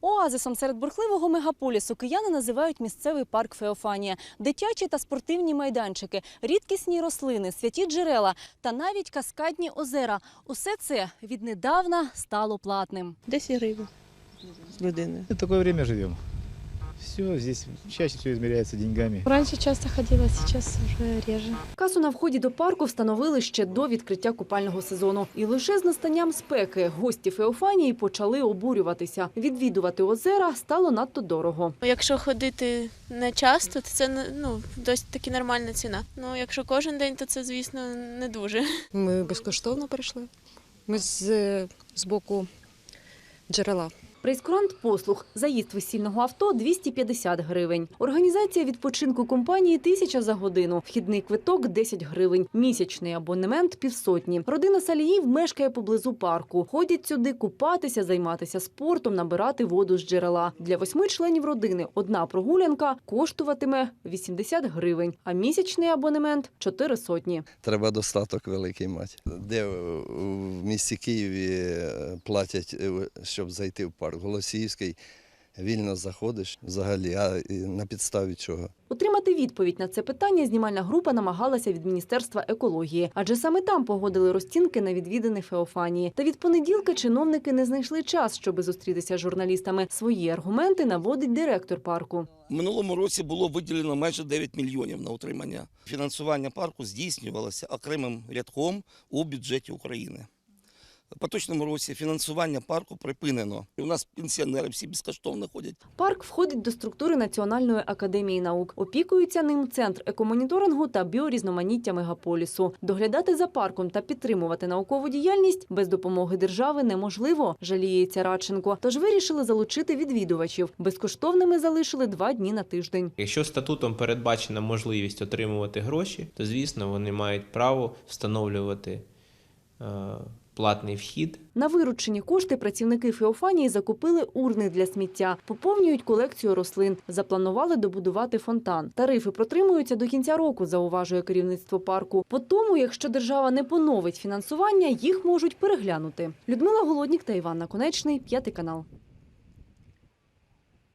Оазисом серед бурхливого мегаполісу кияни називають місцевий парк Феофанія. Дитячі та спортивні майданчики, рідкісні рослини, святі джерела та навіть каскадні озера. Усе це віднедавна стало платним. 10 гривень з людини. Таке такое время живем. Все, здесь чаще всего измеряется деньгами. Раньше часто ходила, сейчас уже реже. Касу на вході до парку встановили ще до відкриття купального сезону. І лише з настанням спеки гості Феофанії почали обурюватися. Відвідувати озера стало надто дорого. Якщо ходити не часто, то це ну, досить таки нормальна ціна. Ну, якщо кожен день, то це, звісно, не дуже. Ми безкоштовно прийшли. Ми з, з боку джерела. Прейскурант послуг заїзд весільного авто 250 гривень. Організація відпочинку компанії тисяча за годину. Вхідний квиток 10 гривень. Місячний абонемент півсотні. Родина Саліїв мешкає поблизу парку. Ходять сюди купатися, займатися спортом, набирати воду з джерела. Для восьми членів родини одна прогулянка коштуватиме 80 гривень, а місячний абонемент 4 сотні. Треба достаток великий мати. Де е, в місті Києві е, платять, е, щоб зайти в парк. Голосіївський вільно заходиш взагалі, а на підставі чого? Отримати відповідь на це питання знімальна група намагалася від Міністерства екології, адже саме там погодили розцінки на відвідини Феофанії. Та від понеділка чиновники не знайшли час, щоби зустрітися з журналістами. Свої аргументи наводить директор парку. Минулому році було виділено майже 9 мільйонів на утримання. Фінансування парку здійснювалося окремим рядком у бюджеті України. В поточному році фінансування парку припинено. І у нас пенсіонери всі безкоштовно ходять. Парк входить до структури Національної академії наук. Опікується ним центр екомоніторингу та біорізноманіття мегаполісу. Доглядати за парком та підтримувати наукову діяльність без допомоги держави неможливо, жаліється Радченко. Тож вирішили залучити відвідувачів. Безкоштовними залишили два дні на тиждень. Якщо статутом передбачена можливість отримувати гроші, то звісно вони мають право встановлювати е, платний вхід На виручені кошти працівники Феофанії закупили урни для сміття, поповнюють колекцію рослин, запланували добудувати фонтан. Тарифи протримуються до кінця року, зауважує керівництво парку. По тому, якщо держава не поновить фінансування, їх можуть переглянути. Людмила Голоднік та Іван Наконечний, п'ятий канал.